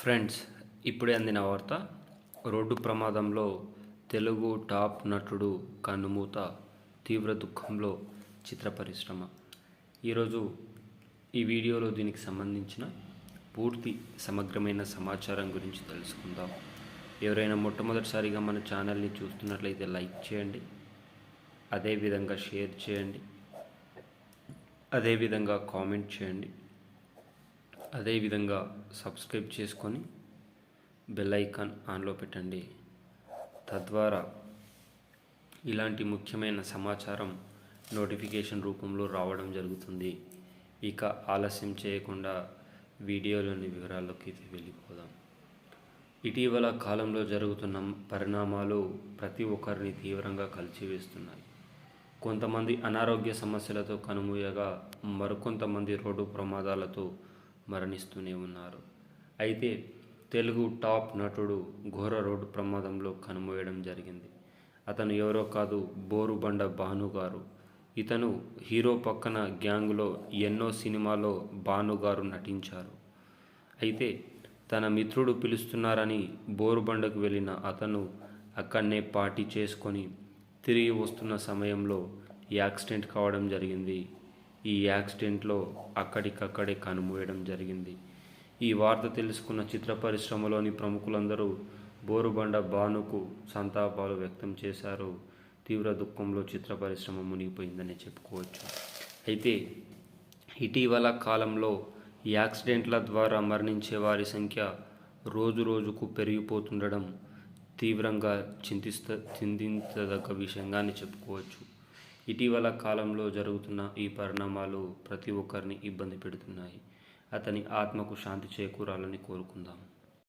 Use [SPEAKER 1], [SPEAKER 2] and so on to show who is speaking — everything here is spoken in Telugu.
[SPEAKER 1] ఫ్రెండ్స్ ఇప్పుడే అందిన వార్త రోడ్డు ప్రమాదంలో తెలుగు టాప్ నటుడు కన్నుమూత తీవ్ర దుఃఖంలో చిత్ర పరిశ్రమ. ఈరోజు ఈ వీడియోలో దీనికి సంబంధించిన పూర్తి సమగ్రమైన సమాచారం గురించి తెలుసుకుందాం. ఎవరైనా మొట్టమొదటిసారిగా మన ఛానల్ని చూస్తున్నట్లయితే లైక్ చేయండి. అదేవిధంగా షేర్ చేయండి. అదేవిధంగా కామెంట్ చేయండి. అదేవిధంగా సబ్స్క్రైబ్ చేసుకొని బెల్ ఐకాన్ ఆన్లో పెట్టండి. తద్వారా ఇలాంటి ముఖ్యమైన సమాచారం నోటిఫికేషన్ రూపంలో రావడం జరుగుతుంది. ఇక ఆలస్యం చేయకుండా వీడియోలోని వివరాల్లోకి వెళ్ళిపోదాం. ఇటీవల కాలంలో జరుగుతున్న పరిణామాలు ప్రతి ఒక్కరిని తీవ్రంగా కలిచివేస్తున్నాయి. కొంతమంది అనారోగ్య సమస్యలతో కనుమూయగా మరికొంతమంది రోడ్డు ప్రమాదాలతో మరణిస్తూనే ఉన్నారు. అయితే తెలుగు టాప్ నటుడు ఘోర రోడ్డు ప్రమాదంలో కనుమోయడం జరిగింది. అతను ఎవరో కాదు బోరుబండ భాను గారు ఇతను హీరో పక్కన గ్యాంగ్లో ఎన్నో సినిమాలో భాను గారు నటించారు. అయితే తన మిత్రుడు పిలుస్తున్నారని బోరుబండకు వెళ్ళిన అతను అక్కడనే పార్టీ చేసుకొని తిరిగి వస్తున్న సమయంలో యాక్సిడెంట్ కావడం జరిగింది. ఈ యాక్సిడెంట్లో అక్కడికక్కడే కనుమూయడం జరిగింది. ఈ వార్త తెలుసుకున్న చిత్ర పరిశ్రమలోని ప్రముఖులందరూ బోరుబండ బానుకు సంతాపాలు వ్యక్తం చేశారు. తీవ్ర దుఃఖంలో చిత్ర పరిశ్రమ మునిగిపోయిందని చెప్పుకోవచ్చు. అయితే ఇటీవల కాలంలో యాక్సిడెంట్ల ద్వారా మరణించే వారి సంఖ్య రోజు రోజుకు పెరిగిపోతుండడం తీవ్రంగా చింతిస్త చింతించదగ్గ విషయంగానే చెప్పుకోవచ్చు. ఇటీవల కాలంలో జరుగుతున్న ఈ పరిణామాలు ప్రతి ఒక్కరిని ఇబ్బంది పెడుతున్నాయి. అతని ఆత్మకు శాంతి చేకూరాలని కోరుకుందాం.